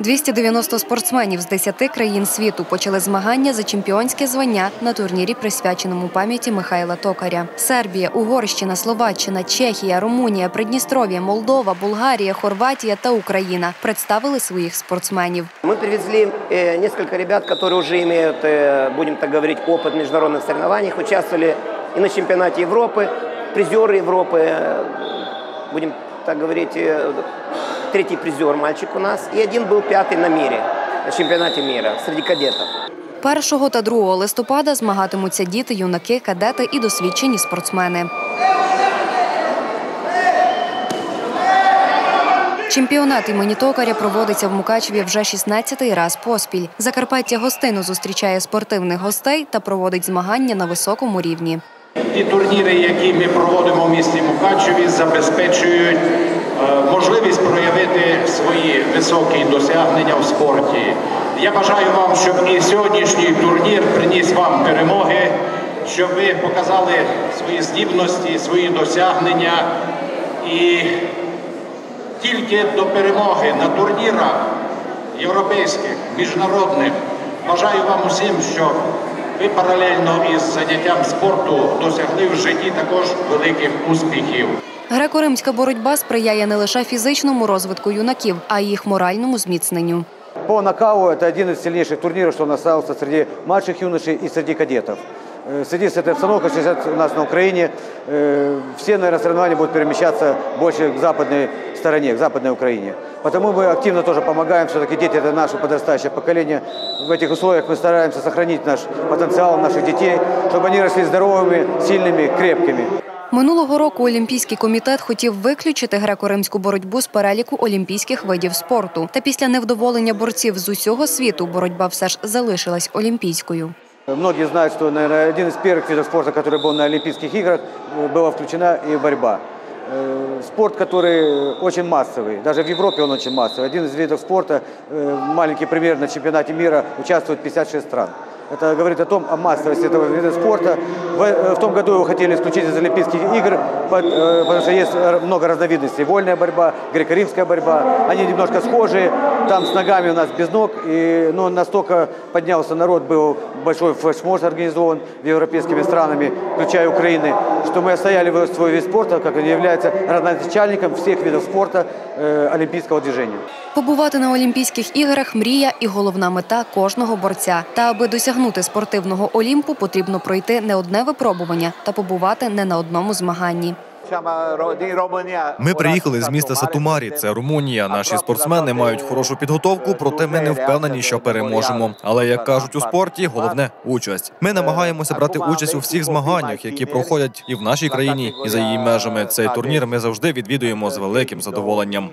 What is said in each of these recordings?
290 спортсменів з 10 країн світу почали змагання за чемпіонське звання на турнірі, присвяченому пам'яті Михайла Токаря. Сербія, Угорщина, Словаччина, Чехія, Румунія, Придністров'я, Молдова, Болгарія, Хорватія та Україна представили своїх спортсменів. Мы привезли э, несколько ребят, которые уже имеют, э, будем так говорить, опыт в международных соревнованиях, участвовали и на чемпионате Европы, призеры Европы, э, будем так говорить, э, третий призер мальчик у нас, и один был пятый на мире, на чемпионате мира среди кадетов. 1 та 2 листопада змагатимуться діти, юнаки, кадети і досвідчені спортсмени. Чемпіонат імені Токаря проводиться в Мукачеві вже 16-й раз поспіль. Закарпаття гостину зустрічає спортивних гостей та проводить змагання на високому рівні. Ті турніри, які ми проводимо в місті Мукачеві, забезпечують можливість проявити свої високі досягнення в спорті. Я бажаю вам, щоб і сьогоднішній турнір приніс вам перемоги, щоб ви показали свої здібності, свої досягнення і тільки до перемоги на турнірах європейських, міжнародних. Бажаю вам усім, щоб ви паралельно із заняттям спорту досягли в житті також великих успіхів. Греко-римська боротьба сприяє не лише фізичному розвитку юнаків, а й їх моральному зміцненню. По нокау это один из сильнейших турниров, что у нас остался среди младших юношей и среди кадетов. Э, В связи с этой обстановкой сейчас у нас на Украине э, все, наверное, соревнования будут перемещаться больше к западной стороне, к западной Украине. Потому мы активно тоже помогаем, все-таки дети – это наше подрастающее поколение. В этих условиях мы стараемся сохранить наш потенциал наших детей, чтобы они росли здоровыми, сильными, крепкими. Минулого року Олімпійський комітет хотів виключити греко-римську боротьбу з переліку олімпійських видів спорту. Та після невдоволення борців з усього світу боротьба все ж залишилась олімпійською. Многие знают, что, наверное, один из первых видов спорта, который был на Олимпийских играх, э, была включена и борьба. Э, Спорт, который очень массовый, даже в Европе он очень массовый. Один из видов спорта, э, маленький пример, на чемпионате мира участвует 56 стран. Это говорит о том, о массовости этого вида спорта. В, э, в том году его хотели исключить из Олимпийских игр, под- э, потому что есть э, много разновидностей. Вольная борьба, греко-римская борьба. Они немножко схожи. Там с ногами у нас без ног. И, ну, настолько поднялся народ, был большой флешмоб организован европейскими странами, включая Украины, что мы отстояли свой вид спорта, как он является родоначальником всех видов спорта э, олимпийского движения. Побувати на Олімпійських іграх мрія і головна мета кожного борця. Та аби досягнути спортивного Олімпу, потрібно пройти не одне випробування та побувати не на одному змаганні. Ми приїхали з міста Сатумарі, це Румунія. Наші спортсмени мають хорошу підготовку, проте ми не впевнені, що переможемо. Але як кажуть у спорті, головне участь. Ми намагаємося брати участь у всіх змаганнях, які проходять і в нашій країні, і за її межами. Цей турнір ми завжди відвідуємо з великим задоволенням.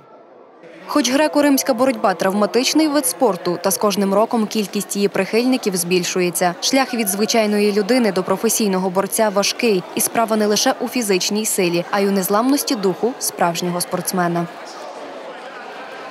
Хоч греко-римська боротьба травматичний вид спорту, та з кожним роком кількість її прихильників збільшується. Шлях від звичайної людини до професійного борця важкий, і справа не лише у фізичній силі, а й у незламності духу справжнього спортсмена.